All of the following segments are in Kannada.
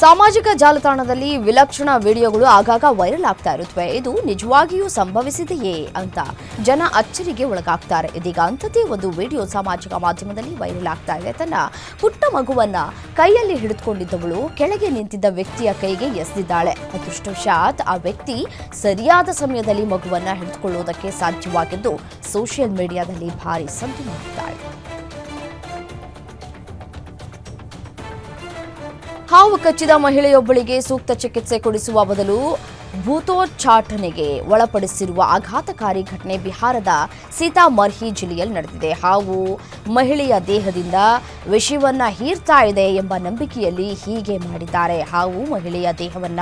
ಸಾಮಾಜಿಕ ಜಾಲತಾಣದಲ್ಲಿ ವಿಲಕ್ಷಣ ವಿಡಿಯೋಗಳು ಆಗಾಗ ವೈರಲ್ ಆಗ್ತಾ ಇರುತ್ತವೆ. ಇದು ನಿಜವಾಗಿಯೂ ಸಂಭವಿಸಿದೆಯೇ ಅಂತ ಜನ ಅಚ್ಚರಿಗೆ ಒಳಗಾಗ್ತಾರೆ. ಇದೀಗ ಅಂಥದ್ದೇ ಒಂದು ವಿಡಿಯೋ ಸಾಮಾಜಿಕ ಮಾಧ್ಯಮದಲ್ಲಿ ವೈರಲ್ ಆಗ್ತಾ ಇದೆ. ತನ್ನ ಪುಟ್ಟ ಮಗುವನ್ನ ಕೈಯಲ್ಲಿ ಹಿಡಿದುಕೊಂಡಿದ್ದವಳು ಕೆಳಗೆ ನಿಂತಿದ್ದ ವ್ಯಕ್ತಿಯ ಕೈಗೆ ಎಸೆದಿದ್ದಾಳೆ. ಅದೃಷ್ಟವಶಾತ್ ಆ ವ್ಯಕ್ತಿ ಸರಿಯಾದ ಸಮಯದಲ್ಲಿ ಮಗುವನ್ನ ಹಿಡಿದುಕೊಳ್ಳುವುದಕ್ಕೆ ಸಾಧ್ಯವಾಗಿದ್ದು, ಸೋಷಿಯಲ್ ಮೀಡಿಯಾದಲ್ಲಿ ಭಾರಿ ಸದ್ದು ಹಾವು ಕಚ್ಚಿದ ಮಹಿಳೆಯೊಬ್ಬಳಿಗೆ ಸೂಕ್ತ ಚಿಕಿತ್ಸೆ ಕೊಡಿಸುವ ಬದಲು ಭೂತೋಚ್ಚಾಟನೆಗೆ ಒಳಪಡಿಸಿರುವ ಆಘಾತಕಾರಿ ಘಟನೆ ಬಿಹಾರದ ಸೀತಾಮರ್ಹಿ ಜಿಲ್ಲೆಯಲ್ಲಿ ನಡೆದಿದೆ. ಹಾವು ಮಹಿಳೆಯ ದೇಹದಿಂದ ವಿಷಯವನ್ನ ಹೀರ್ತಾ ಇದೆ ಎಂಬ ನಂಬಿಕೆಯಲ್ಲಿ ಹೀಗೆ ಮಾಡಿದ್ದಾರೆ. ಹಾವು ಮಹಿಳೆಯ ದೇಹವನ್ನ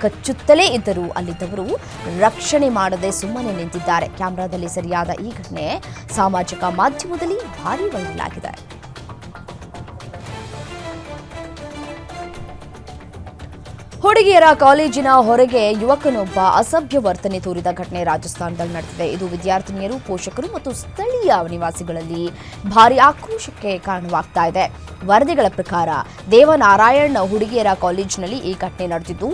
ಕಚ್ಚುತ್ತಲೇ ಇದ್ದರೂ ಅಲ್ಲಿದ್ದವರು ರಕ್ಷಣೆ ಮಾಡದೆ ಸುಮ್ಮನೆ ನಿಂತಿದ್ದಾರೆ. ಕ್ಯಾಮೆರಾದಲ್ಲಿ ಸರಿಯಾದ ಈ ಘಟನೆ ಸಾಮಾಜಿಕ ಮಾಧ್ಯಮದಲ್ಲಿ ಭಾರೀ ವೈರಲ್ ಆಗಿದೆ. ಹುಡುಗಿಯರ ಕಾಲೇಜಿನ ಹೊರಗೆ ಯುವಕನೊಬ್ಬ ಅಸಭ್ಯ ವರ್ತನೆ ತೋರಿದ ಘಟನೆ ರಾಜಸ್ಥಾನದಲ್ಲಿ ನಡೆದಿದೆ. ಇದು ವಿದ್ಯಾರ್ಥಿನಿಯರು, ಪೋಷಕರು ಮತ್ತು ಸ್ಥಳೀಯ ನಿವಾಸಿಗಳಲ್ಲಿ ಭಾರಿ ಆಕ್ರೋಶಕ್ಕೆ ಕಾರಣವಾಗ್ತಾ ಇದೆ. ವರದಿಗಳ ಪ್ರಕಾರ ದೇವನಾರಾಯಣ್ ಹುಡುಗಿಯರ ಕಾಲೇಜಿನಲ್ಲಿ ಈ ಘಟನೆ ನಡೆದಿದ್ದು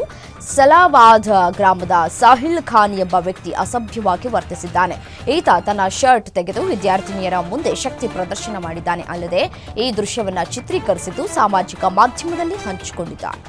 ಸಲಾಬಾದ್ ಗ್ರಾಮದ ಸಾಹಿಲ್ ಖಾನ್ ಎಂಬ ವ್ಯಕ್ತಿ ಅಸಭ್ಯವಾಗಿ ವರ್ತಿಸಿದ್ದಾನೆ. ಈತ ತನ್ನ ಶರ್ಟ್ ತೆಗೆದು ವಿದ್ಯಾರ್ಥಿನಿಯರ ಮುಂದೆ ಶಕ್ತಿ ಪ್ರದರ್ಶನ ಮಾಡಿದ್ದಾನೆ. ಅಲ್ಲದೆ ಈ ದೃಶ್ಯವನ್ನು ಚಿತ್ರೀಕರಿಸಿದ್ದು ಸಾಮಾಜಿಕ ಮಾಧ್ಯಮದಲ್ಲಿ ಹಂಚಿಕೊಂಡಿದ್ದಾನೆ.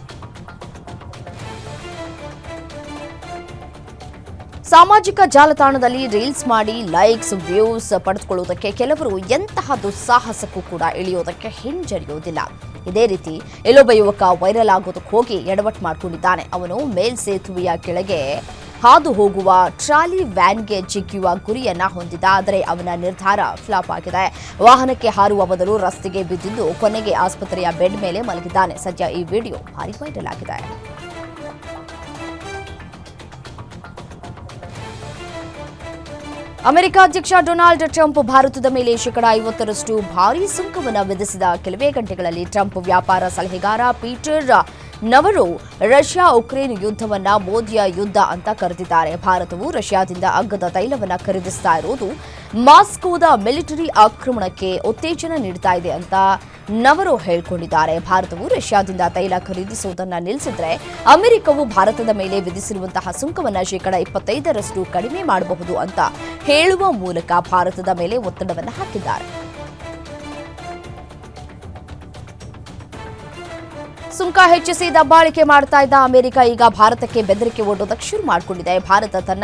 ಸಾಮಾಜಿಕ ಜಾಲತಾಣದಲ್ಲಿ ರೀಲ್ಸ್ ಮಾಡಿ ಲೈಕ್ಸ್, ವ್ಯೂಸ್ ಪಡೆದುಕೊಳ್ಳುವುದಕ್ಕೆ ಕೆಲವರು ಎಂತಹ ದುಸ್ಸಾಹಸಕ್ಕೂ ಕೂಡ ಇಳಿಯೋದಕ್ಕೆ ಹಿಂಜರಿಯೋದಿಲ್ಲ ಇದೇ ರೀತಿ ಎಲ್ಲೊಬ್ಬ ಯುವಕ ವೈರಲ್ ಆಗೋದಕ್ಕೆ ಹೋಗಿ ಎಡವಟ್ ಮಾಡಿಕೊಂಡಿದ್ದಾನೆ. ಅವನು ಮೇಲ್ಸೇತುವೆಯ ಕೆಳಗೆ ಹಾದು ಹೋಗುವ ಟ್ರಾಲಿ ವ್ಯಾನ್ಗೆ ಜಿಗ್ಗುವ ಗುರಿಯನ್ನ ಹೊಂದಿದ್ದ. ಆದರೆ ಅವನ ನಿರ್ಧಾರ ಫ್ಲಾಪ್ ಆಗಿದೆ. ವಾಹನಕ್ಕೆ ಹಾರುವ ಬದಲು ರಸ್ತೆಗೆ ಬಿದ್ದಿದ್ದು ಕೊನೆಗೆ ಆಸ್ಪತ್ರೆಯ ಬೆಡ್ ಮೇಲೆ ಮಲಗಿದ್ದಾನೆ. ಸದ್ಯ ಈ ವಿಡಿಯೋ ಭಾರಿ ವೈರಲ್ ಆಗಿದೆ. ಅಮೆರಿಕ ಅಧ್ಯಕ್ಷ ಡೊನಾಲ್ಡ್ ಟ್ರಂಪ್ ಭಾರತದ ಮೇಲೆ ಶೇಕಡಾ ಐವತ್ತರಷ್ಟು ಭಾರೀ ಸುಂಕವನ್ನು ವಿಧಿಸಿದ ಕೆಲವೇ ಗಂಟೆಗಳಲ್ಲಿ ಟ್ರಂಪ್ ವ್ಯಾಪಾರ ಸಲಹೆಗಾರ ಪೀಟರ್ ನವರು ರಷ್ಯಾ ಉಕ್ರೇನ್ ಯುದ್ಧವನ್ನ ಮೋದಿಯ ಯುದ್ಧ ಅಂತ ಕರೆದಿದ್ದಾರೆ. ಭಾರತವು ರಷ್ಯಾದಿಂದ ಅಗ್ಗದ ತೈಲವನ್ನ ಖರೀದಿಸ್ತಾ ಇರುವುದು ಮಾಸ್ಕೋದ ಮಿಲಿಟರಿ ಆಕ್ರಮಣಕ್ಕೆ ಉತ್ತೇಜನ ನೀಡ್ತಾ ಇದೆ ಅಂತ ನವರು ಹೇಳಿಕೊಂಡಿದ್ದಾರೆ. ಭಾರತವು ರಷ್ಯಾದಿಂದ ತೈಲ ಖರೀದಿಸುವುದನ್ನ ನಿಲ್ಲಿಸಿದ್ರೆ ಅಮೆರಿಕವು ಭಾರತದ ಮೇಲೆ ವಿಧಿಸಿರುವಂತಹ ಸುಂಕವನ್ನು ಶೇಕಡ ಇಪ್ಪತ್ತೈದರಷ್ಟು ಕಡಿಮೆ ಮಾಡಬಹುದು ಅಂತ ಹೇಳುವ ಮೂಲಕ ಭಾರತದ ಮೇಲೆ ಒತ್ತಡವನ್ನು ಹಾಕಿದ್ದಾರೆ. ಸುಂಕ ಹೆಚ್ಚಿಸಿ ದಬ್ಬಾಳಿಕೆ ಮಾಡ್ತಾ ಇದ್ದ ಅಮೆರಿಕ ಈಗ ಭಾರತಕ್ಕೆ ಬೆದರಿಕೆ ಒಡ್ಡೋದಕ್ಕೆ ಶುರು ಮಾಡಿಕೊಂಡಿದೆ. ಭಾರತ ತನ್ನ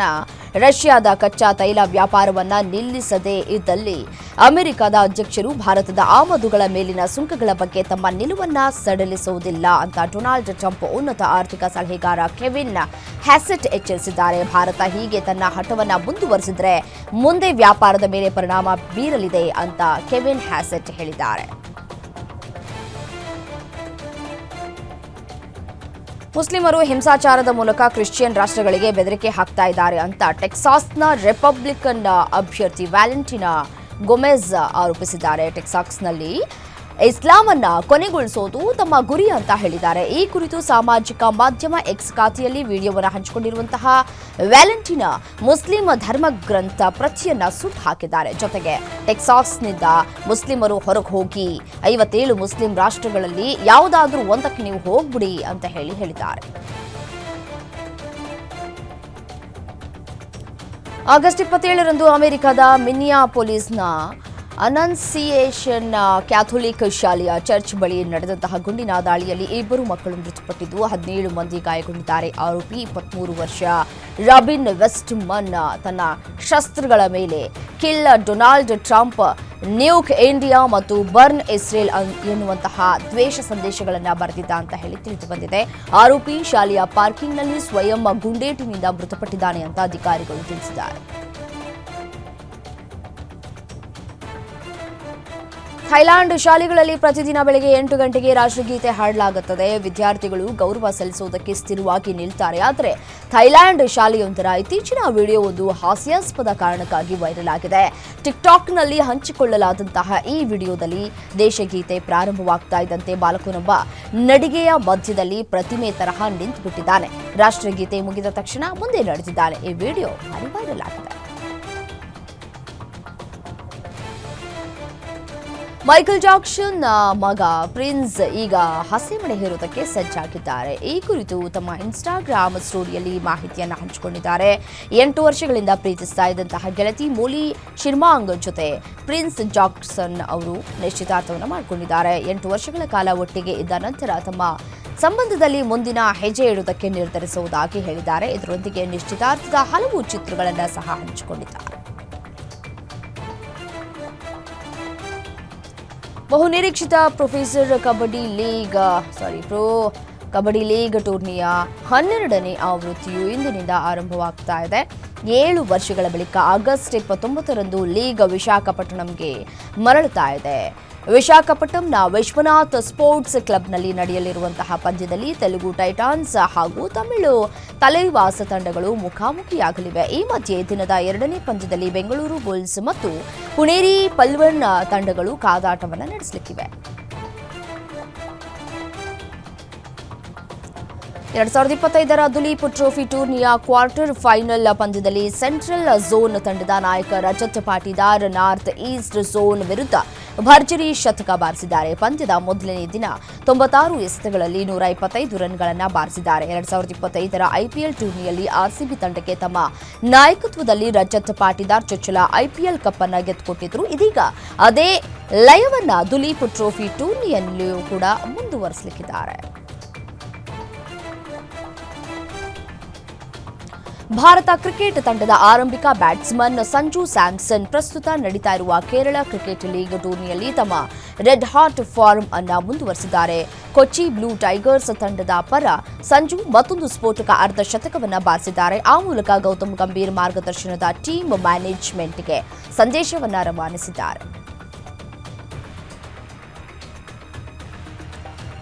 ರಷ್ಯಾದ ಕಚ್ಚಾ ತೈಲ ವ್ಯಾಪಾರವನ್ನ ನಿಲ್ಲಿಸದೇ ಇದ್ದಲ್ಲಿ ಅಮೆರಿಕದ ಅಧ್ಯಕ್ಷರು ಭಾರತದ ಆಮದುಗಳ ಮೇಲಿನ ಸುಂಕಗಳ ಬಗ್ಗೆ ತಮ್ಮ ನಿಲುವನ್ನ ಸಡಿಲಿಸುವುದಿಲ್ಲ ಅಂತ ಡೊನಾಲ್ಡ್ ಟ್ರಂಪ್ ಉನ್ನತ ಆರ್ಥಿಕ ಸಲಹೆಗಾರ ಕೆವಿನ್ ಹ್ಯಾಸೆಟ್ ಎಚ್ಚರಿಸಿದ್ದಾರೆ. ಭಾರತ ಹೀಗೆ ತನ್ನ ಹಠವನ್ನ ಮುಂದುವರೆಸಿದ್ರೆ ಮುಂದೆ ವ್ಯಾಪಾರದ ಮೇಲೆ ಪರಿಣಾಮ ಬೀರಲಿದೆ ಅಂತ ಕೆವಿನ್ ಹ್ಯಾಸೆಟ್ ಹೇಳಿದ್ದಾರೆ. ಮುಸ್ಲಿಮರು ಹಿಂಸಾಚಾರದ ಮೂಲಕ ಕ್ರಿಶ್ಚಿಯನ್ ರಾಷ್ಟ್ರಗಳಿಗೆ ಬೆದರಿಕೆ ಹಾಕ್ತಾ ಇದ್ದಾರೆ ಅಂತ ಟೆಕ್ಸಾಸ್ನ ರಿಪಬ್ಲಿಕನ್ ಅಭ್ಯರ್ಥಿ ವ್ಯಾಲೆಂಟಿನಾ ಗೊಮೆಜ್ ಆರೋಪಿಸಿದ್ದಾರೆ. ಟೆಕ್ಸಾಸ್ನಲ್ಲಿ ಇಸ್ಲಾಂ ಅನ್ನ ಕೊನೆಗೊಳಿಸೋದು ತಮ್ಮ ಗುರಿ ಅಂತ ಹೇಳಿದ್ದಾರೆ. ಈ ಕುರಿತು ಸಾಮಾಜಿಕ ಮಾಧ್ಯಮ ಎಕ್ಸ್ ಖಾತೆಯಲ್ಲಿ ವಿಡಿಯೋವನ್ನು ಹಂಚಿಕೊಂಡಿರುವಂತಹ ವ್ಯಾಲೆಂಟಿನಾ ಮುಸ್ಲಿಂ ಧರ್ಮ ಗ್ರಂಥ ಪ್ರತಿಯನ್ನ ಸುಟ್ಟು ಹಾಕಿದ್ದಾರೆ. ಜೊತೆಗೆ ಟೆಕ್ಸಾಸ್ನಿಂದ ಮುಸ್ಲಿಮರು ಹೊರಗೆ ಹೋಗಿ ಐವತ್ತೇಳು ಮುಸ್ಲಿಂ ರಾಷ್ಟ್ರಗಳಲ್ಲಿ ಯಾವುದಾದ್ರೂ ಒಂದಕ್ಕೆ ನೀವು ಹೋಗ್ಬಿಡಿ ಅಂತ ಹೇಳಿ ಹೇಳಿದ್ದಾರೆ. ಆಗಸ್ಟ್ ಇಪ್ಪತ್ತೇಳರಂದು ಅಮೆರಿಕದ ಮಿನಿಯಾಪೊಲಿಸ್ನ ಅನನ್ಸಿಯೇಷನ್ ಕ್ಯಾಥೋಲಿಕ್ ಶಾಲೆಯ ಚರ್ಚ್ ಬಳಿ ನಡೆದಂತಹ ಗುಂಡಿನ ದಾಳಿಯಲ್ಲಿ ಇಬ್ಬರು ಮಕ್ಕಳು ಮೃತಪಟ್ಟಿದ್ದು, ಹದಿನೇಳು ಮಂದಿ ಗಾಯಗೊಂಡಿದ್ದಾರೆ. ಆರೋಪಿ ಇಪ್ಪತ್ಮೂರು ವರ್ಷ ರಾಬಿನ್ ವೆಸ್ಟ್ ಮನ್ ತನ್ನ ಶಸ್ತ್ರಗಳ ಮೇಲೆ kill Donald Trump, nuke India ಮತ್ತು ಬರ್ನ್ ಇಸ್ರೇಲ್ ಎನ್ನುವಂತಹ ದ್ವೇಷ ಸಂದೇಶಗಳನ್ನು ಬರೆದಿದ್ದ ಅಂತ ಹೇಳಿ ತಿಳಿದು ಬಂದಿದೆ. ಆರೋಪಿ ಶಾಲೆಯ ಪಾರ್ಕಿಂಗ್ನಲ್ಲಿ ಸ್ವಯಂ ಗುಂಡೇಟಿನಿಂದ ಮೃತಪಟ್ಟಿದ್ದಾನೆ ಅಂತ ಅಧಿಕಾರಿಗಳು ತಿಳಿಸಿದ್ದಾರೆ. ಥೈಲ್ಯಾಂಡ್ ಶಾಲೆಗಳಲ್ಲಿ ಪ್ರತಿದಿನ ಬೆಳಗ್ಗೆ ಎಂಟು ಗಂಟೆಗೆ ರಾಷ್ಟ್ರಗೀತೆ ಹಾಡಲಾಗುತ್ತದೆ. ವಿದ್ಯಾರ್ಥಿಗಳು ಗೌರವ ಸಲ್ಲಿಸುವುದಕ್ಕೆ ಸ್ಥಿರವಾಗಿ ನಿಲ್ತಾರೆ. ಆದರೆ ಥೈಲ್ಯಾಂಡ್ ಶಾಲೆಯೊಂದರ ಇತ್ತೀಚಿನ ವಿಡಿಯೋ ಒಂದು ಹಾಸ್ಯಾಸ್ಪದ ಕಾರಣಕ್ಕಾಗಿ ವೈರಲ್ ಆಗಿದೆ. ಟಿಕ್ಟಾಕ್ನಲ್ಲಿ ಹಂಚಿಕೊಳ್ಳಲಾದಂತಹ ಈ ವಿಡಿಯೋದಲ್ಲಿ ದೇಶಗೀತೆ ಪ್ರಾರಂಭವಾಗ್ತಾ ಇದ್ದಂತೆ ಬಾಲಕನೊಬ್ಬ ನಡಿಗೆಯ ಮಧ್ಯದಲ್ಲಿ ಪ್ರತಿಮೆ ತರಹ ನಿಂತುಬಿಟ್ಟಿದ್ದಾನೆ. ರಾಷ್ಟ್ರಗೀತೆ ಮುಗಿದ ತಕ್ಷಣ ಮುಂದೆ ನಡೆದಿದ್ದಾನೆ. ಈ ವಿಡಿಯೋ ವೈರಲ್ ಆಗಿದೆ ಮೈಕಲ್ ಜಾಕ್ಸನ್ ಮಗ ಪ್ರಿನ್ಸ್ ಈಗ ಹಸೆಮಣೆ ಹೇರುವುದಕ್ಕೆ ಸಜ್ಜಾಗಿದ್ದಾರೆ. ಈ ಕುರಿತು ತಮ್ಮ ಇನ್ಸ್ಟಾಗ್ರಾಮ್ ಸ್ಟೋರಿಯಲ್ಲಿ ಮಾಹಿತಿಯನ್ನು ಹಂಚಿಕೊಂಡಿದ್ದಾರೆ. ಎಂಟು ವರ್ಷಗಳಿಂದ ಪ್ರೀತಿಸ್ತಾ ಇದ್ದಂತಹ ಗೆಳತಿ ಮೋಲಿ ಶಿರ್ಮಾಂಗ್ ಜೊತೆ ಪ್ರಿನ್ಸ್ ಜಾಕ್ಸನ್ ಅವರು ನಿಶ್ಚಿತಾರ್ಥವನ್ನು ಮಾಡಿಕೊಂಡಿದ್ದಾರೆ. ಎಂಟು ವರ್ಷಗಳ ಕಾಲ ಒಟ್ಟಿಗೆ ಇದ್ದ ನಂತರ ತಮ್ಮ ಸಂಬಂಧದಲ್ಲಿ ಮುಂದಿನ ಹೆಜ್ಜೆ ಇಡುವುದಕ್ಕೆ ನಿರ್ಧರಿಸುವುದಾಗಿ ಹೇಳಿದ್ದಾರೆ. ಇದರೊಂದಿಗೆ ನಿಶ್ಚಿತಾರ್ಥದ ಹಲವು ಚಿತ್ರಗಳನ್ನು ಸಹ ಹಂಚಿಕೊಂಡಿದ್ದಾರೆ. ಬಹುನಿರೀಕ್ಷಿತ professor Kabaddi League sorry Pro Kabaddi League ಟೂರ್ನಿಯ ಹನ್ನೆರಡನೇ ಆವೃತ್ತಿಯು ಇಂದಿನಿಂದ ಆರಂಭವಾಗ್ತಾ ಇದೆ. ಏಳು ವರ್ಷಗಳ ಬಳಿಕ ಆಗಸ್ಟ್ ಇಪ್ಪತ್ತೊಂಬತ್ತರಂದು ಲೀಗ್ ವಿಶಾಖಪಟ್ಟಣಂಗೆ ಮರಳುತ್ತಾ ಇದೆ. ವಿಶಾಖಪಟ್ಟಣಂನ ವಿಶ್ವನಾಥ್ ಸ್ಪೋರ್ಟ್ಸ್ ಕ್ಲಬ್ನಲ್ಲಿ ನಡೆಯಲಿರುವಂತಹ ಪಂದ್ಯದಲ್ಲಿ ತೆಲುಗು ಟೈಟಾನ್ಸ್ ಹಾಗೂ ತಮಿಳು ತಲೈವಾಸ ತಂಡಗಳು ಮುಖಾಮುಖಿಯಾಗಲಿವೆ. ಈ ಮಧ್ಯೆ ದಿನದ ಎರಡನೇ ಪಂದ್ಯದಲ್ಲಿ ಬೆಂಗಳೂರು ಬುಲ್ಸ್ ಮತ್ತು ಪುಣೇರಿ ಪಲ್ವನ್ ತಂಡಗಳು ಕಾದಾಟವನ್ನು ನಡೆಸಲಿಕ್ಕಿವೆ. ಎರಡ್ ಸಾವಿರದ ಇಪ್ಪತ್ತೈದರ ದುಲೀಪ್ ಟ್ರೋಫಿ ಟೂರ್ನಿಯ ಕ್ವಾರ್ಟರ್ ಫೈನಲ್ ಪಂದ್ಯದಲ್ಲಿ ಸೆಂಟ್ರಲ್ ಝೋನ್ ತಂಡದ ನಾಯಕ Rajat Patidar North East Zone ವಿರುದ್ಧ ಭರ್ಜರಿ ಶತಕ ಬಾರಿಸಿದ್ದಾರೆ. ಪಂದ್ಯದ ಮೊದಲನೇ ದಿನ ತೊಂಬತ್ತಾರು ಎಸೆತಗಳಲ್ಲಿ ನೂರ ಇಪ್ಪತ್ತೈದು ರನ್ಗಳನ್ನು ಬಾರಿಸಿದ್ದಾರೆ. ಎರಡ್ ಸಾವಿರದ ಇಪ್ಪತ್ತೈದರ ಐಪಿಎಲ್ ಟೂರ್ನಿಯಲ್ಲಿ ಆರ್ಸಿಬಿ ತಂಡಕ್ಕೆ ತಮ್ಮ ನಾಯಕತ್ವದಲ್ಲಿ ರಜತ್ ಪಾಟೀದಾರ್ ಚೊಚ್ಚಲ ಐಪಿಎಲ್ ಕಪ್ ಅನ್ನು ಗೆದ್ದುಕೊಟ್ಟಿದ್ರು. ಇದೀಗ ಅದೇ ಲಯವನ್ನ ದುಲೀಪ್ ಟ್ರೋಫಿ ಟೂರ್ನಿಯಲ್ಲಿಯೂ ಕೂಡ ಮುಂದುವರಿಸಲಿಕ್ಕಿದ್ದಾರೆ. ಭಾರತ ಕ್ರಿಕೆಟ್ ತಂಡದ ಆರಂಭಿಕ ಬ್ಯಾಟ್ಸ್ಮನ್ ಸಂಜು ಸ್ಯಾಮ್ಸನ್ ಪ್ರಸ್ತುತ ನಡೀತಾ ಇರುವ ಕೇರಳ ಕ್ರಿಕೆಟ್ ಲೀಗ್ ಟೂರ್ನಿಯಲ್ಲಿ ತಮ್ಮ ರೆಡ್ ಹಾಟ್ ಫಾರ್ಮ್ ಅನ್ನು ಮುಂದುವರೆಸಿದ್ದಾರೆ. ಕೊಚ್ಚಿ ಬ್ಲೂ ಟೈಗರ್ಸ್ ತಂಡದ ಪರ ಸಂಜು ಮತ್ತೊಂದು ಸ್ಫೋಟಕ ಅರ್ಧ ಶತಕವನ್ನು ಬಾರಿಸಿದ್ದಾರೆ. ಆ ಮೂಲಕ ಗೌತಮ್ ಗಂಭೀರ್ ಮಾರ್ಗದರ್ಶನದ ಟೀಮ್ ಮ್ಯಾನೇಜ್ಮೆಂಟ್ಗೆ ಸಂದೇಶವನ್ನು ರವಾನಿಸಿದ್ದಾರೆ.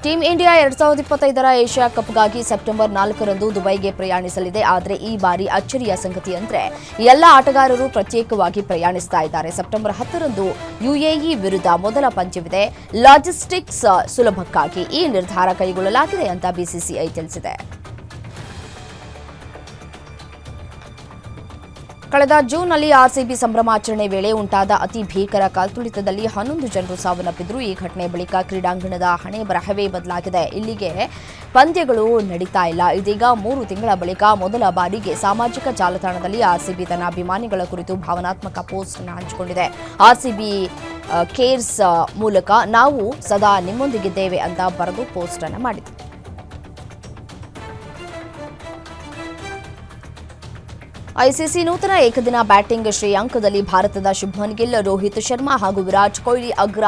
ಟೀಮ್ ಇಂಡಿಯಾ ಎರಡ್ ಸಾವಿರದ ಇಪ್ಪತ್ತೈದರ ಏಷ್ಯಾ ಕಪ್ಗಾಗಿ ಸೆಪ್ಟೆಂಬರ್ ನಾಲ್ಕರಂದು ದುಬೈಗೆ ಪ್ರಯಾಣಿಸಲಿದೆ. ಆದರೆ ಈ ಬಾರಿ ಅಚ್ಚರಿಯ ಸಂಗತಿ ಅಂದ್ರೆ ಎಲ್ಲ ಆಟಗಾರರು ಪ್ರತ್ಯೇಕವಾಗಿ ಪ್ರಯಾಣಿಸ್ತಾ ಇದ್ದಾರೆ. ಸೆಪ್ಟೆಂಬರ್ ಹತ್ತರಂದು ಯುಎಇ ವಿರುದ್ಧ ಮೊದಲ ಪಂದ್ಯವಿದೆ. ಲಾಜಿಸ್ಟಿಕ್ಸ್ ಸುಲಭಕ್ಕಾಗಿ ಈ ನಿರ್ಧಾರ ಕೈಗೊಳ್ಳಲಾಗಿದೆ ಅಂತ ಬಿಸಿಸಿಐ ತಿಳಿಸಿದೆ. ಕಳೆದ ಜೂನ್ನಲ್ಲಿ ಆರ್ಸಿಬಿ ಸಂಭ್ರಮಾಚರಣೆ ವೇಳೆ ಉಂಟಾದ ಅತಿ ಭೀಕರ ಕಾಲ್ತುಳಿತದಲ್ಲಿ ಹನ್ನೊಂದು ಜನರು ಸಾವನ್ನಪ್ಪಿದ್ರು. ಈ ಘಟನೆ ಬಳಿಕ ಕ್ರೀಡಾಂಗಣದ ಹಣೆ ಬರಹವೇ ಬದಲಾಗಿದೆ. ಇಲ್ಲಿಗೆ ಪಂದ್ಯಗಳು ನಡೀತಾ ಇಲ್ಲ. ಇದೀಗ ಮೂರು ತಿಂಗಳ ಬಳಿಕ ಮೊದಲ ಬಾರಿಗೆ ಸಾಮಾಜಿಕ ಜಾಲತಾಣದಲ್ಲಿ ಆರ್ಸಿಬಿ ತನ್ನ ಅಭಿಮಾನಿಗಳ ಕುರಿತು ಭಾವನಾತ್ಮಕ ಪೋಸ್ಟ್ ಅನ್ನು ಹಂಚಿಕೊಂಡಿದೆ. ಆರ್ಸಿಬಿ ಕೇರ್ಸ್ ಮೂಲಕ ನಾವು ಸದಾ ನಿಮ್ಮೊಂದಿಗಿದ್ದೇವೆ ಅಂತ ಬರೆದು ಪೋಸ್ಟ್ ಅನ್ನು ಮಾಡಿದೆ ಐಸಿಸಿ ನೂತನ ಏಕದಿನ ಬ್ಯಾಟಿಂಗ್ ಶ್ರೇಯಾಂಕದಲ್ಲಿ ಭಾರತದ ಶುಭ್ಮನ್ ಗಿಲ್, ರೋಹಿತ್ ಶರ್ಮಾ ಹಾಗೂ ವಿರಾಟ್ ಕೊಹ್ಲಿ ಅಗ್ರ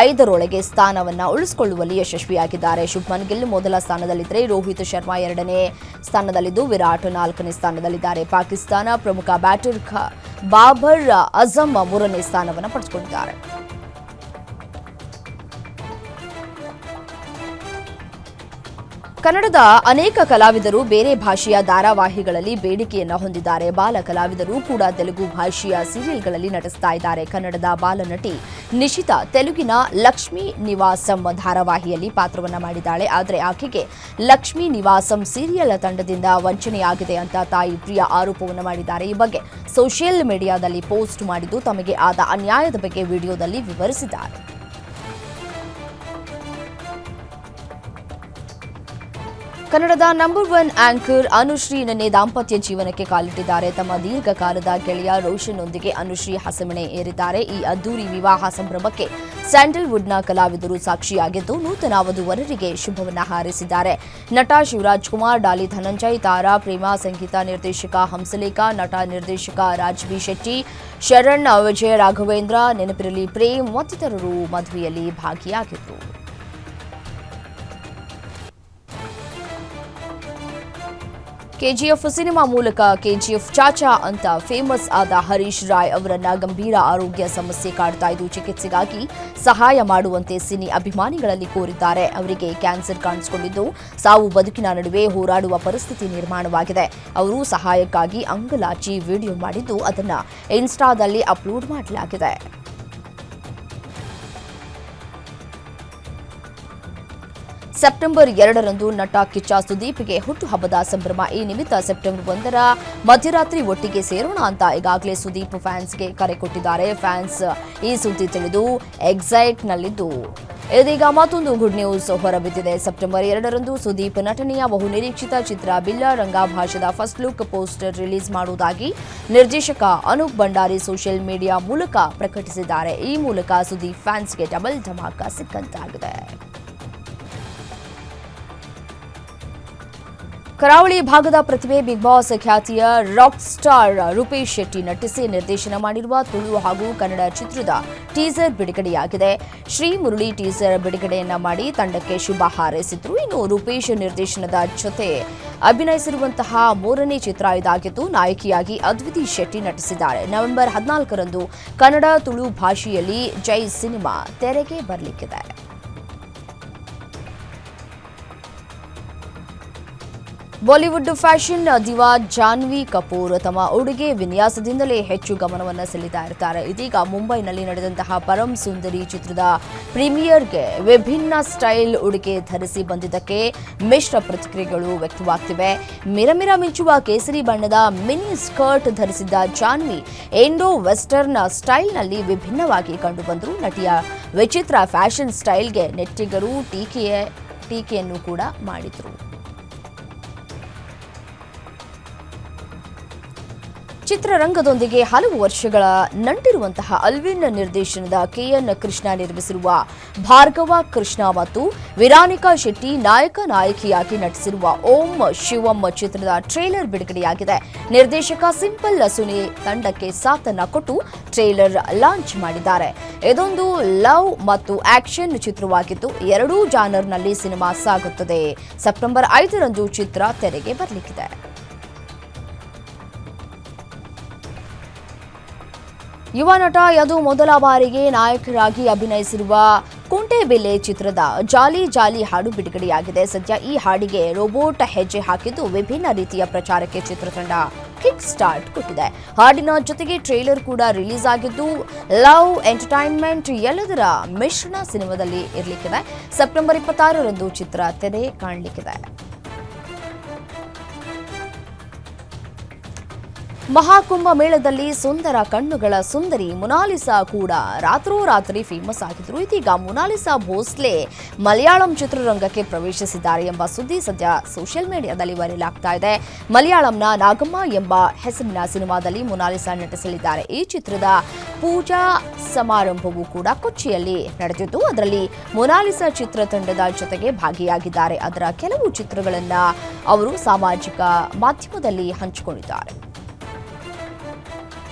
ಐದರೊಳಗೆ ಸ್ಥಾನವನ್ನು ಉಳಿಸಿಕೊಳ್ಳುವಲ್ಲಿ ಯಶಸ್ವಿಯಾಗಿದ್ದಾರೆ. ಶುಭ್ಮನ್ ಗಿಲ್ ಮೊದಲ ಸ್ಥಾನದಲ್ಲಿದ್ದರೆ ರೋಹಿತ್ ಶರ್ಮಾ ಎರಡನೇ ಸ್ಥಾನದಲ್ಲಿದ್ದು ವಿರಾಟ್ ನಾಲ್ಕನೇ ಸ್ಥಾನದಲ್ಲಿದ್ದಾರೆ. ಪಾಕಿಸ್ತಾನ ಪ್ರಮುಖ ಬ್ಯಾಟರ್ ಬಾಬರ್ ಅಜಮ್ ಮೂರನೇ ಸ್ಥಾನವನ್ನು ಪಡೆದುಕೊಂಡಿದ್ದಾರೆ. ಕನ್ನಡದ ಅನೇಕ ಕಲಾವಿದರು ಬೇರೆ ಭಾಷೆಯ ಧಾರಾವಾಹಿಗಳಲ್ಲಿ ಬೇಡಿಕೆಯನ್ನು ಹೊಂದಿದ್ದಾರೆ. ಬಾಲ ಕಲಾವಿದರು ಕೂಡ ತೆಲುಗು ಭಾಷೆಯ ಸೀರಿಯಲ್ಗಳಲ್ಲಿ ನಟಿಸ್ತಾ ಇದ್ದಾರೆ. ಕನ್ನಡದ ಬಾಲನಟಿ ನಿಶಿತಾ ತೆಲುಗಿನ ಲಕ್ಷ್ಮೀ ನಿವಾಸಂ ಧಾರಾವಾಹಿಯಲ್ಲಿ ಪಾತ್ರವನ್ನ ಮಾಡಿದ್ದಾಳೆ. ಆದರೆ ಆಕೆಗೆ ಲಕ್ಷ್ಮೀ ನಿವಾಸಂ ಸೀರಿಯಲ್ ತಂಡದಿಂದ ವಂಚನೆಯಾಗಿದೆ ಅಂತ ತಾಯಿ ಪ್ರಿಯ ಆರೋಪವನ್ನು ಮಾಡಿದ್ದಾರೆ. ಈ ಬಗ್ಗೆ ಸೋಷಿಯಲ್ ಮೀಡಿಯಾದಲ್ಲಿ ಪೋಸ್ಟ್ ಮಾಡಿದ್ದು ತಮಗೆ ಆದ ಅನ್ಯಾಯದ ಬಗ್ಗೆ ವಿಡಿಯೋದಲ್ಲಿ ವಿವರಿಸಿದ್ದಾರೆ. ಕನ್ನಡದ ನಂಬರ್ ಒನ್ ಆಂಕರ್ ಅನುಶ್ರೀ ನಿನ್ನೆ ದಾಂಪತ್ಯ ಜೀವನಕ್ಕೆ ಕಾಲಿಟ್ಟಿದ್ದಾರೆ. ತಮ್ಮ ದೀರ್ಘಕಾಲದ ಗೆಳೆಯ ರೋಷನ್ನೊಂದಿಗೆ ಅನುಶ್ರೀ ಹಸೆಮಣೆ ಏರಿದ್ದಾರೆ. ಈ ಅದ್ದೂರಿ ವಿವಾಹ ಸಂಭ್ರಮಕ್ಕೆ ಸ್ಯಾಂಡಲ್ವುಡ್ನ ಕಲಾವಿದರು ಸಾಕ್ಷಿಯಾಗಿದ್ದು ನೂತನ ವಧುವರರಿಗೆ ಶುಭವನ್ನು ಹಾರೈಸಿದ್ದಾರೆ. ನಟ ಶಿವರಾಜ್ ಕುಮಾರ್, ಡಾಲಿ ಧನಂಜಯ್, ತಾರಾ ಪ್ರೇಮಾ ಸಂಗೀತ ನಿರ್ದೇಶಕ ಹಂಸಲೇಖ, ನಟ ನಿರ್ದೇಶಕ ರಾಜ್ವಿ ಶೆಟ್ಟಿ, ಶರಣ್, ವಿಜಯ ರಾಘವೇಂದ್ರ, ನೆನಪಿರಲಿ ಪ್ರೇಮ್ ಮತ್ತಿತರರು ಮದುವೆಯಲ್ಲಿ ಭಾಗಿಯಾಗಿದ್ದರು ಕೆಜಿಎಫ್ ಸಿನಿಮಾ ಮೂಲಕ ಕೆಜಿಎಫ್ ಚಾಚಾ ಅಂತ ಫೇಮಸ್ ಆದ ಹರೀಶ್ ರಾಯ್ ಅವರನ್ನ ಗಂಭೀರ ಆರೋಗ್ಯ ಸಮಸ್ಯೆ ಕಾಡ್ತಾ ಇದ್ದು ಚಿಕಿತ್ಸೆಗಾಗಿ ಸಹಾಯ ಮಾಡುವಂತೆ ಸಿನಿ ಅಭಿಮಾನಿಗಳಲ್ಲಿ ಕೋರಿದ್ದಾರೆ. ಅವರಿಗೆ ಕ್ಯಾನ್ಸರ್ ಕಾಣಿಸಿಕೊಂಡಿದ್ದು ಸಾವು ಬದುಕಿನ ನಡುವೆ ಹೋರಾಡುವ ಪರಿಸ್ಥಿತಿ ನಿರ್ಮಾಣವಾಗಿದೆ. ಅವರು ಸಹಾಯಕ್ಕಾಗಿ ಅಂಗಲಾಚಿ ವಿಡಿಯೋ ಮಾಡಿದ್ದು ಅದನ್ನ ಇನ್ಸ್ಟಾದಲ್ಲಿ ಅಪ್ಲೋಡ್ ಮಾಡಲಾಗಿದೆ. ಸೆಪ್ಟೆಂಬರ್ ಎರಡರಂದು ನಟ ಕಿಚ್ಚ ಸುದೀಪ್ಗೆ ಹುಟ್ಟುಹಬ್ಬದ ಸಂಭ್ರಮ. ಈ ನಿಮಿತ್ತ ಸೆಪ್ಟೆಂಬರ್ ಒಂದರ ಮಧ್ಯರಾತ್ರಿ ಒಟ್ಟಿಗೆ ಸೇರೋಣ ಅಂತ ಈಗಾಗಲೇ ಸುದೀಪ್ ಫ್ಯಾನ್ಸ್ಗೆ ಕರೆ ಕೊಟ್ಟಿದ್ದಾರೆ. ಫ್ಯಾನ್ಸ್ ಈ ಸುದ್ದಿ ತಿಳಿದು ಎಕ್ಸೈಟ್ನಲ್ಲಿದ್ದು. ಇದೀಗ ಮತ್ತೊಂದು ಗುಡ್ ನ್ಯೂಸ್ ಹೊರಬಿದ್ದಿದೆ. ಸೆಪ್ಟೆಂಬರ್ ಎರಡರಂದು ಸುದೀಪ್ ನಟನೆಯ ಬಹು ನಿರೀಕ್ಷಿತ ಚಿತ್ರ ಬಿಲ್ಲ ರಂಗಾಭಾಷದ ಫಸ್ಟ್ ಲುಕ್ ಪೋಸ್ಟರ್ ರಿಲೀಸ್ ಮಾಡುವುದಾಗಿ ನಿರ್ದೇಶಕ ಅನೂಪ್ ಭಂಡಾರಿ ಸೋಷಿಯಲ್ ಮೀಡಿಯಾ ಮೂಲಕ ಪ್ರಕಟಿಸಿದ್ದಾರೆ. ಈ ಮೂಲಕ ಸುದೀಪ್ ಫ್ಯಾನ್ಸ್ಗೆ ಡಬಲ್ ಧಮಾಕ ಸಿಕ್ಕಂತಾಗಿದೆ. ಕರಾವಳಿ ಭಾಗದ ಪ್ರತಿಭೆ ಬಿಗ್ ಬಾಸ್ ಖ್ಯಾತಿಯ ರಾಕ್ ಸ್ಟಾರ್ ರೂಪೇಶ್ ಶೆಟ್ಟಿ ನಟಿಸಿ ನಿರ್ದೇಶನ ಮಾಡಿರುವ ತುಳು ಹಾಗೂ ಕನ್ನಡ ಚಿತ್ರದ ಟೀಸರ್ ಬಿಡುಗಡೆಯಾಗಿದೆ. ಶ್ರೀ ಮುರಳಿ ಟೀಸರ್ ಬಿಡುಗಡೆಯನ್ನ ಮಾಡಿ ತಂಡಕ್ಕೆ ಶುಭ ಹಾರೈಸಿದ್ರು. ಇನ್ನು ರೂಪೇಶ್ ನಿರ್ದೇಶನದ ಜೊತೆ ಅಭಿನಯಿಸಿರುವಂತಹ ಮೂರನೇ ಚಿತ್ರ ಇದಾಗಿದ್ದು, ನಾಯಕಿಯಾಗಿ ಅದ್ವಿತಿ ಶೆಟ್ಟಿ ನಟಿಸಿದ್ದಾರೆ. ನವೆಂಬರ್ ಹದಿನಾಲ್ಕರಂದು ಕನ್ನಡ ತುಳು ಭಾಷೆಯಲ್ಲಿ ಜೈ ಸಿನಿಮಾ ತೆರೆಗೆ ಬರಲಿಕ್ಕಿದೆ. Bollywood fashion diva Janhvi Kapoor ತಮ್ಮ ಉಡುಗೆ ವಿನ್ಯಾಸದಿಂದಲೇ ಹೆಚ್ಚು ಗಮನವನ್ನು ಸೆಳೀತಾ ಇರ್ತಾರೆ. ಇದೀಗ ಮುಂಬೈನಲ್ಲಿ ನಡೆದಂತಹ ಪರಂ ಸುಂದರಿ ಚಿತ್ರದ ಪ್ರೀಮಿಯರ್ಗೆ ವಿಭಿನ್ನ ಸ್ಟೈಲ್ ಉಡುಗೆ ಧರಿಸಿ ಬಂದಿದ್ದಕ್ಕೆ ಮಿಶ್ರ ಪ್ರತಿಕ್ರಿಯೆಗಳು ವ್ಯಕ್ತವಾಗ್ತಿವೆ. ಮಿರಮಿರ ಮಿಂಚುವ ಕೇಸರಿ ಬಣ್ಣದ ಮಿನಿ ಸ್ಕರ್ಟ್ ಧರಿಸಿದ್ದ ಜಾನ್ವಿ ಇಂಡೋ ವೆಸ್ಟರ್ನ್ ಸ್ಟೈಲ್ನಲ್ಲಿ ವಿಭಿನ್ನವಾಗಿ ಕಂಡುಬಂದರು ನಟಿಯ ವಿಚಿತ್ರ ಫ್ಯಾಷನ್ ಸ್ಟೈಲ್ಗೆ ನೆಟ್ಟಿಗರು ಟೀಕೆಯ, ಟೀಕೆಯನ್ನು ಕೂಡ ಮಾಡಿದರು. ಚಿತ್ರರಂಗದೊಂದಿಗೆ ಹಲವು ವರ್ಷಗಳ ನಂಟಿರುವಂತಹ ಅಲ್ವಿನ್ ನಿರ್ದೇಶನದ ಕೆಎನ್ ಕೃಷ್ಣ ನಿರ್ಮಿಸಿರುವ ಭಾರ್ಗವ ಕೃಷ್ಣ ಮತ್ತು ವಿರಾನಿಕಾ ಶೆಟ್ಟಿ ನಾಯಕ ನಾಯಕಿಯಾಗಿ ನಟಿಸಿರುವ ಓಂ ಶಿವಂ ಚಿತ್ರದ ಟ್ರೇಲರ್ ಬಿಡುಗಡೆಯಾಗಿದೆ. ನಿರ್ದೇಶಕ ಸಿಂಪಲ್ ಸುನಿ ತಂಡಕ್ಕೆ ಸಾಥನ್ನ ಕೊಟ್ಟು ಟ್ರೇಲರ್ ಲಾಂಚ್ ಮಾಡಿದ್ದಾರೆ. ಇದೊಂದು ಲವ್ ಮತ್ತು ಆಕ್ಷನ್ ಚಿತ್ರವಾಗಿದ್ದು ಎರಡೂ ಜಾನರ್ನಲ್ಲಿ ಸಿನಿಮಾ ಸಾಗುತ್ತದೆ. ಸೆಪ್ಟೆಂಬರ್ ಐದರಂದು ಚಿತ್ರ ತೆರೆಗೆ ಬರಲಿಕ್ಕಿದೆ. ಯುವ ನಟ ಯದು ಮೊದಲ ಬಾರಿಗೆ ನಾಯಕರಾಗಿ ಅಭಿನಯಿಸಿರುವ ಕುಂಟೆಬೆಲೆ ಚಿತ್ರದ ಜಾಲಿ ಜಾಲಿ ಹಾಡು ಬಿಡುಗಡೆಯಾಗಿದೆ. ಸದ್ಯ ಈ ಹಾಡಿಗೆ ರೋಬೋಟ್ ಹೆಜ್ಜೆ ಹಾಕಿದ್ದು ವಿಭಿನ್ನ ರೀತಿಯ ಪ್ರಚಾರಕ್ಕೆ ಚಿತ್ರತಂಡ ಕಿಕ್ ಸ್ಟಾರ್ಟ್ ಕೊಟ್ಟಿದೆ. ಹಾಡಿನ ಜೊತೆಗೆ ಟ್ರೇಲರ್ ಕೂಡ ರಿಲೀಸ್ ಆಗಿದ್ದು, ಲವ್, ಎಂಟರ್ಟೈನ್ಮೆಂಟ್ ಎಲ್ಲದರ ಮಿಶ್ರಣ ಸಿನಿಮಾದಲ್ಲಿ ಇರಲಿಕ್ಕಿದೆ ಸೆಪ್ಟೆಂಬರ್ ಇಪ್ಪತ್ತಾರರಂದು ಚಿತ್ರ ತೆರೆ ಕಾಣಲಿಕ್ಕಿದೆ. ಮಹಾಕುಂಭ ಮೇಳದಲ್ಲಿ ಸುಂದರ ಕಣ್ಣುಗಳ ಸುಂದರಿ ಮುನಾಲಿಸಾ ಕೂಡ ರಾತ್ರೋರಾತ್ರಿ ಫೇಮಸ್ ಆಗಿದ್ರು. ಇದೀಗ ಮುನಾಲಿಸಾ ಭೋಸ್ಲೆ ಮಲಯಾಳಂ ಚಿತ್ರರಂಗಕ್ಕೆ ಪ್ರವೇಶಿಸಿದ್ದಾರೆ ಎಂಬ ಸುದ್ದಿ ಸದ್ಯ ಸೋಷಿಯಲ್ ಮೀಡಿಯಾದಲ್ಲಿ ವೈರಲ್ ಆಗ್ತಾ ಇದೆ. ಮಲಯಾಳಂನ ನಾಗಮ್ಮ ಎಂಬ ಹೆಸರಿನ ಸಿನಿಮಾದಲ್ಲಿ ಮುನಾಲಿಸಾ ನಟಿಸಲಿದ್ದಾರೆ. ಈ ಚಿತ್ರದ ಪೂಜಾ ಸಮಾರಂಭವೂ ಕೂಡ ಕೊಚ್ಚಿಯಲ್ಲಿ ನಡೆದಿದ್ದು, ಅದರಲ್ಲಿ ಮೊನಾಲಿಸಾ ಚಿತ್ರತಂಡದ ಜೊತೆಗೆ ಭಾಗಿಯಾಗಿದ್ದಾರೆ. ಅದರ ಕೆಲವು ಚಿತ್ರಗಳನ್ನು ಅವರು ಸಾಮಾಜಿಕ ಮಾಧ್ಯಮದಲ್ಲಿ ಹಂಚಿಕೊಂಡಿದ್ದಾರೆ.